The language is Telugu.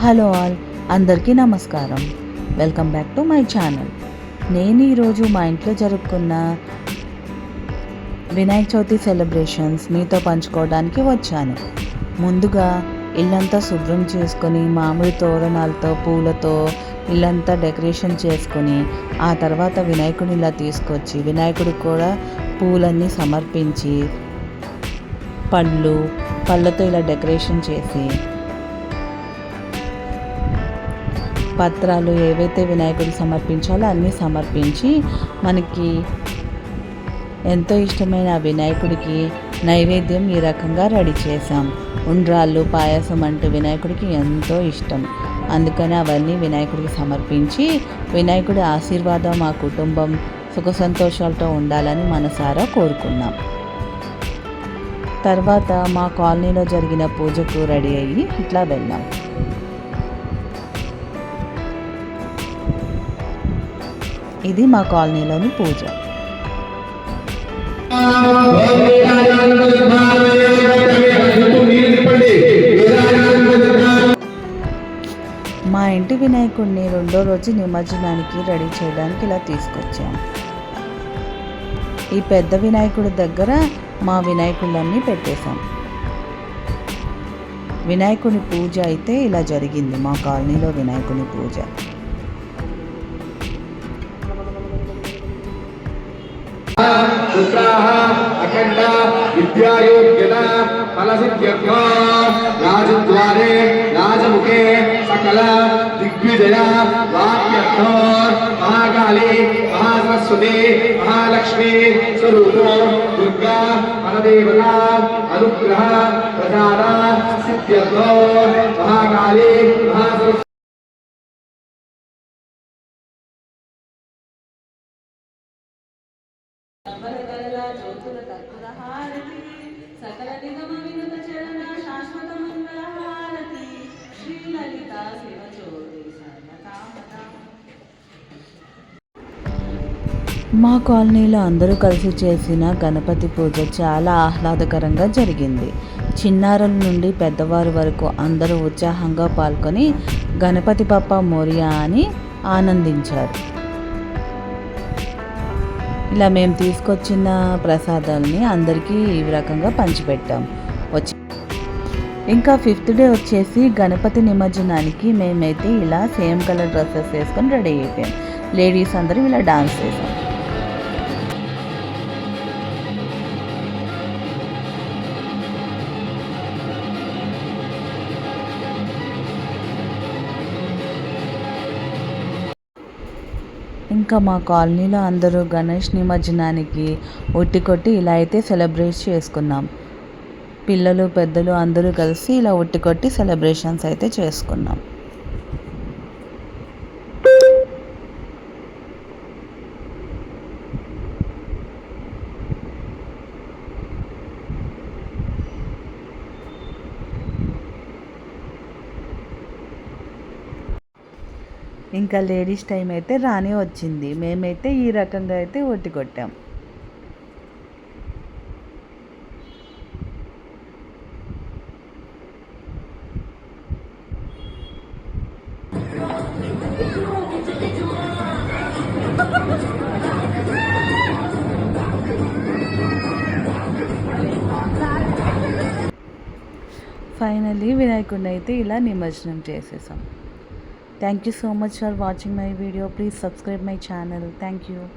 హలో ఆల్ అందరికీ నమస్కారం. Welcome back to my channel. నేను ఈరోజు మా ఇంట్లో జరుపుకున్న వినాయక చవితి సెలబ్రేషన్స్ మీతో పంచుకోవడానికి వచ్చాను. ముందుగా ఇల్లంతా శుభ్రం చేసుకొని మామిడి తోరణాలతో పూలతో ఇల్లంతా డెకరేషన్ చేసుకొని ఆ తర్వాత వినాయకుడిని ఇలా తీసుకొచ్చి వినాయకుడికి కూడా పూలన్నీ సమర్పించి పళ్ళు పళ్ళతో ఇలా డెకరేషన్ చేసి పత్రాలు ఏవైతే వినాయకుడికి సమర్పించాలో అన్నీ సమర్పించి మనకి ఎంతో ఇష్టమైన వినాయకుడికి నైవేద్యం ఈ రకంగా రెడీ చేశాం. ఉండ్రాళ్ళు పాయసం అంటే వినాయకుడికి ఎంతో ఇష్టం. అందుకని అవన్నీ వినాయకుడికి సమర్పించి వినాయకుడి ఆశీర్వాదం మా కుటుంబం సుఖ సంతోషాలతో ఉండాలని మనసారా కోరుకున్నాం. తర్వాత మా కాలనీలో జరిగిన పూజకు రెడీ అయ్యి ఇట్లా వెళ్ళాం. ఇది మా కాలనీలోని పూజ. మా ఇంటి వినాయకుడిని రెండో రోజు నిమజ్జనానికి రెడీ చేయడానికి ఇలా తీసుకొచ్చాము ఈ పెద్ద వినాయకుడి దగ్గర మా వినాయకుళ్ళన్నీ పెట్టేశాం. వినాయకుని పూజ అయితే ఇలా జరిగింది. మా కాలనీలో వినాయకుని పూజ. योग्यता फलसिद्ध्यर्थं। राजद्वारे, राजमुखे, सकल, दिग्विजया, वाक्यर्थो। महाकाली, महासरस्वती, महालक्ष्मी, स्वरूपो, दुर्गा, फलदेवता, अनुग्रह, प्रसाद, सिद्ध्यर्थो। महाकाली, महासरस्वती। वरदल्ला ज्योतिरतत्पुरहारती సకల నిగమ వినుత చరణ శాశ్వత మంగళ హారతి శ్రీ లలిత మా కాలనీలో అందరూ కలిసి చేసిన గణపతి పూజ చాలా ఆహ్లాదకరంగా జరిగింది. చిన్నారుల నుండి పెద్దవారి వరకు అందరూ ఉత్సాహంగా పాల్గొని గణపతి పప్ప మోరియా అని ఆనందించారు. ఇలా మేము తీసుకొచ్చిన ప్రసాదాలని అందరికీ ఈ రకంగా పంచిపెట్టాం. వచ్చి ఇంకా ఫిఫ్త్ డే వచ్చేసి గణపతి నిమజ్జనానికి మేమైతే ఇలా సేమ్ కలర్ డ్రెస్సెస్ వేసుకొని రెడీ అయిపోయాం. లేడీస్ అందరూ ఇలా డాన్స్ చేసాం. ఇంకా మా కాలనీలో అందరూ గణేష్ నిమజ్జనానికి ఒట్టి కొట్టి ఇలా అయితే సెలబ్రేట్ చేసుకున్నాం. పిల్లలు పెద్దలు అందరూ కలిసి ఇలా ఒట్టి కొట్టి సెలబ్రేషన్స్ అయితే చేసుకున్నాం. ఇంకా లేడీస్ టైం అయితే రాని వచ్చింది. మేమైతే ఈ రకంగా అయితే ఒట్టి కొట్టాం. ఫైనలీ వినాయకుడిని అయితే ఇలా నిమజ్జనం చేసేసాం. Thank you so much for watching my video. Please subscribe my channel. Thank you.